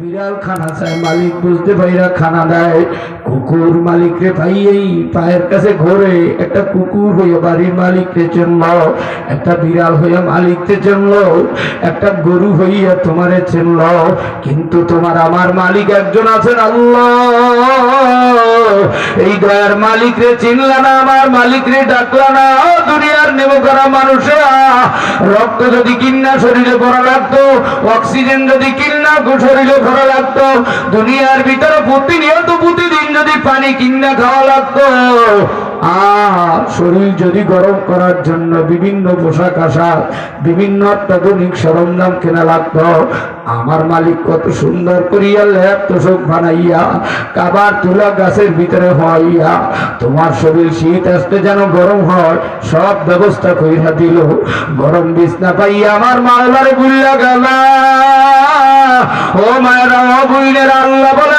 বিড়াল খানা চায়, মালিক বুঝতে পাইরা খানা দেয়। কুকুর মালিকরে ভাই এই পায়ের কাছে ঘোরে। একটা কুকুর হয়ে বাড়ির মালিকরে জন্য, একটা বিড়াল হইয়া মালিককে চিনল একটা গরু হইয়া তোমারে চিনল কিন্তু তোমার আমার মালিক একজন আছেন আল্লাহ। এই দয়ার মালিক রে চিনলা না, আমার মালিক রে ডাকলা না। দুনিয়ার নেব করা মানুষেরা, রক্ত যদি কিন্না শরীরে ভরা লাগতো, অক্সিজেন যদি কিন্না শরীরে ভরা লাগতো দুনিয়ার ভিতরে প্রতিনিয়ত প্রতিদিন যদি পানি কিনে খাওয়া লাগতো শরীর যদি গরম করার জন্য বিভিন্ন পোশাক আশাক, বিভিন্ন অত্যাধুনিক সরঞ্জাম কেনা লাগতো, আমার মালিক কত সুন্দর করিয়া ল্যাপ তোষক বানাইয়া, কাবার তুলা গাছের ভিতরে হইয়া তোমার শরীর শীত আসতে যেন গরম হয়, সব ব্যবস্থা কইরা দিল। গরম বিছনা পাইয়া আমার মালবারে বুল্লা গেল, ও মায়েরা, ও বুইনের আল্লাহ বলে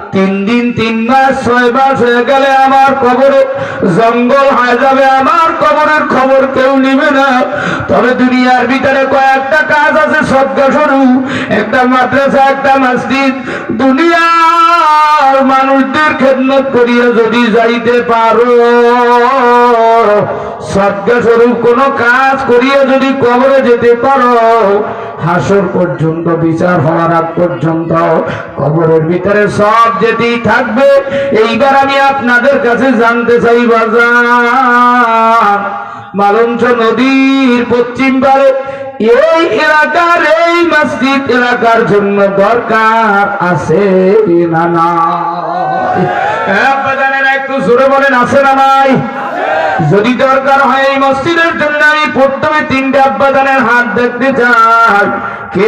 তিন দিন, তিন মাস, ছয় মাস হয়ে গেলে আমার কবরে জঙ্গল হয়ে যাবে। আমার কবরের খবর কেউ নিবে না। তবে দুনিয়ার ভিতরে কয়েকটা কাজ আছে শুরু একটা মাদ্রাসা, একটা মসজিদ। দুনিয়ার মানুষদের খেদমত করিয়া যদি যাইতে পারো সদ্গা স্বরূপ কোনো কাজ করিয়া যদি কবরে যেতে পারো হাসর পর্যন্ত বিচার হওয়ার আগ পর্যন্ত কবরের ভিতরে সব যেতেই থাকবে। এইবার আমি আপনাদের কাছে জানতে চাই বাজার। মালঞ্চ নদীর পশ্চিম পারে এই এলাকার এই মসজিদ এলাকার জন্য দরকার আছে না নাই? হ্যাঁ, একটু জোরে বলেন আছে না নাই? যদি দরকার হয় এই মসজিদের জন্য প্রথমে তিনটে আব্বাদানের হাত দেখতে কে